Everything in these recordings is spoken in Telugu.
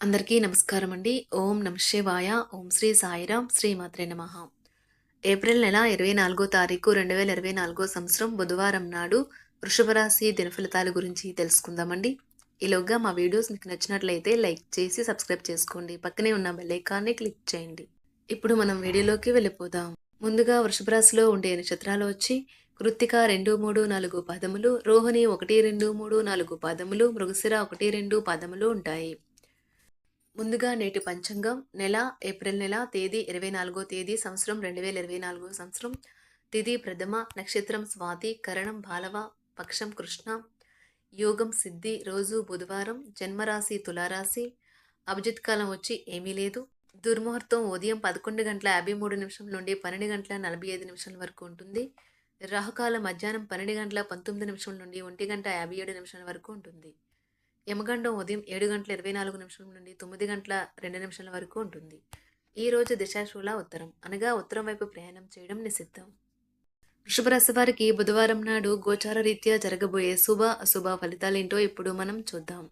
అందరికీ నమస్కారం అండి. ఓం నమ శివాయ. ఓం శ్రీ సాయిరాం. శ్రీమాత్రే నమ. ఏప్రిల్ నెల ఇరవై నాలుగో తారీఖు రెండు వేల ఇరవై నాలుగో సంవత్సరం బుధవారం నాడు వృషభ రాశి దినఫలితాల గురించి తెలుసుకుందామండి. ఈలోగా మా వీడియోస్ మీకు నచ్చినట్లయితే లైక్ చేసి సబ్స్క్రైబ్ చేసుకోండి. పక్కనే ఉన్న బెల్లైకాన్ని క్లిక్ చేయండి. ఇప్పుడు మనం వీడియోలోకి వెళ్ళిపోదాం. ముందుగా వృషభ రాశిలో ఉండే నక్షత్రాలు వచ్చి కృత్తిక రెండు మూడు నాలుగు పదములు రోహిణి ఒకటి రెండు మూడు నాలుగు పదములు మృగశిర ఒకటి రెండు పదములు ఉంటాయి. ముందుగా నేటి పంచాంగం నెల ఏప్రిల్ నెల తేదీ ఇరవై నాలుగో తేదీ సంవత్సరం రెండు వేల ఇరవై నాలుగో సంవత్సరం. తిథి ప్రథమ నక్షత్రం స్వాతి కరణం బాలవ పక్షం కృష్ణ. యోగం సిద్ధి రోజు బుధవారం జన్మరాశి తులారాశి. అభిజిత్ కాలం వచ్చి ఏమీ లేదు. దుర్ముహూర్తం ఉదయం పదకొండు గంటల యాభై మూడు నిమిషం నుండి పన్నెండు గంటల నలభై ఐదు నిమిషాల వరకు ఉంటుంది. రాహుకాలం మధ్యాహ్నం పన్నెండు గంటల పంతొమ్మిది నిమిషం నుండి ఒంటి గంట యాభై ఏడు నిమిషాల వరకు ఉంటుంది. యమగండం ఉదయం ఏడు గంటల ఇరవై నాలుగు నిమిషం నుండి తొమ్మిది గంటల రెండు నిమిషాల వరకు ఉంటుంది. ఈ రోజు దిశాశూల ఉత్తరం. అనగా ఉత్తరం వైపు ప్రయాణం చేయడం నిషిద్ధం. వృషభ రాశి వారికి బుధవారం నాడు గోచార రీత్యా జరగబోయే శుభ అశుభ ఫలితాలేంటో ఇప్పుడు మనం చూద్దాం.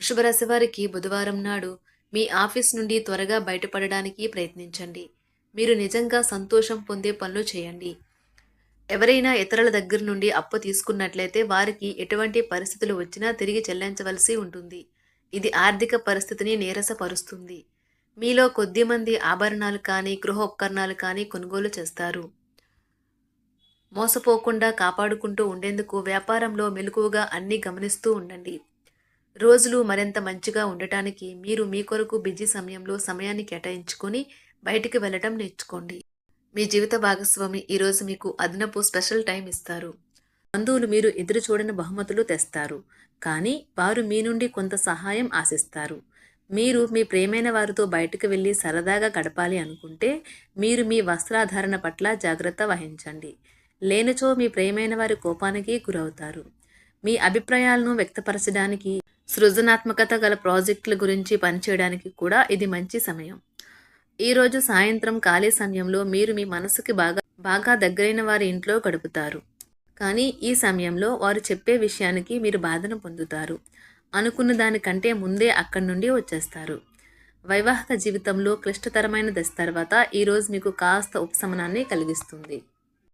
వృషభ రాశి వారికి బుధవారం నాడు మీ ఆఫీస్ నుండి త్వరగా బయటపడడానికి ప్రయత్నించండి. మీరు నిజంగా సంతోషం పొందే పనులు చేయండి. ఎవరైనా ఇతరుల దగ్గర నుండి అప్పు తీసుకున్నట్లయితే వారికి ఎటువంటి పరిస్థితులు వచ్చినా తిరిగి చెల్లించవలసి ఉంటుంది. ఇది ఆర్థిక పరిస్థితిని నీరసపరుస్తుంది. మీలో కొద్దిమంది ఆభరణాలు కానీ గృహోపకరణాలు కానీ కొనుగోలు చేస్తారు. మోసపోకుండా కాపాడుకుంటూ ఉండేందుకు వ్యాపారంలో మెలకువగా అన్నీ గమనిస్తూ ఉండండి. రోజులు మరింత మంచిగా ఉండటానికి మీరు మీ కొరకు బిజీ సమయంలో సమయాన్ని కేటాయించుకొని బయటికి వెళ్ళటం నేర్చుకోండి. మీ జీవిత భాగస్వామి ఈరోజు మీకు అదనపు స్పెషల్ టైం ఇస్తారు. బంధువులు మీరు ఎదురు చూడని బహుమతులు తెస్తారు. కానీ వారు మీ నుండి కొంత సహాయం ఆశిస్తారు. మీరు మీ ప్రేమైన వారితో బయటకు వెళ్ళి సరదాగా గడపాలి అనుకుంటే మీరు మీ వస్త్రాధారణ పట్ల జాగ్రత్త వహించండి. లేనిచో మీ ప్రేమైన వారి కోపానికి గురవుతారు. మీ అభిప్రాయాలను వ్యక్తపరచడానికి సృజనాత్మకత గల ప్రాజెక్టుల గురించి పనిచేయడానికి కూడా ఇది మంచి సమయం. ఈరోజు సాయంత్రం ఖాళీ సమయంలో మీరు మీ మనసుకి బాగా బాగా దగ్గరైన వారి ఇంట్లో గడుపుతారు. కానీ ఈ సమయంలో వారు చెప్పే విషయానికి మీరు బాధను పొందుతారు. అనుకున్న దానికంటే ముందే అక్కడి నుండి వచ్చేస్తారు. వైవాహిక జీవితంలో క్లిష్టతరమైన దశ తర్వాత ఈరోజు మీకు కాస్త ఉపశమనాన్ని కలిగిస్తుంది.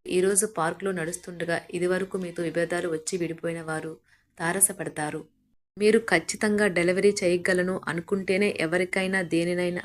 ఈరోజు పార్కులో నడుస్తుండగా ఇదివరకు మీతో విభేదాలు వచ్చి విడిపోయిన వారు తారసపడతారు. మీరు ఖచ్చితంగా డెలివరీ చేయగలను అనుకుంటేనే ఎవరికైనా దేనినైనా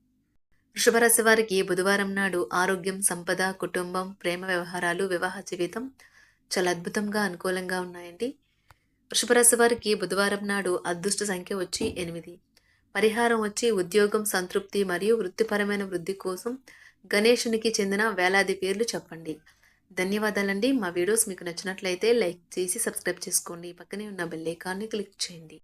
వృషభరాశి వారికి బుధవారం నాడు ఆరోగ్యం సంపద కుటుంబం ప్రేమ వ్యవహారాలు వివాహ జీవితం చాలా అద్భుతంగా అనుకూలంగా ఉన్నాయండి. వృషభరాశి వారికి బుధవారం నాడు అదృష్ట సంఖ్య వచ్చి ఎనిమిది. పరిహారం వచ్చి ఉద్యోగం సంతృప్తి మరియు వృత్తిపరమైన వృద్ధి కోసం గణేషునికి చెందిన వేలాది పేర్లు చెప్పండి. ధన్యవాదాలండి. మా వీడియోస్ మీకు నచ్చినట్లయితే లైక్ చేసి సబ్స్క్రైబ్ చేసుకోండి. పక్కనే ఉన్న బెల్ ఐకాన్ని క్లిక్ చేయండి.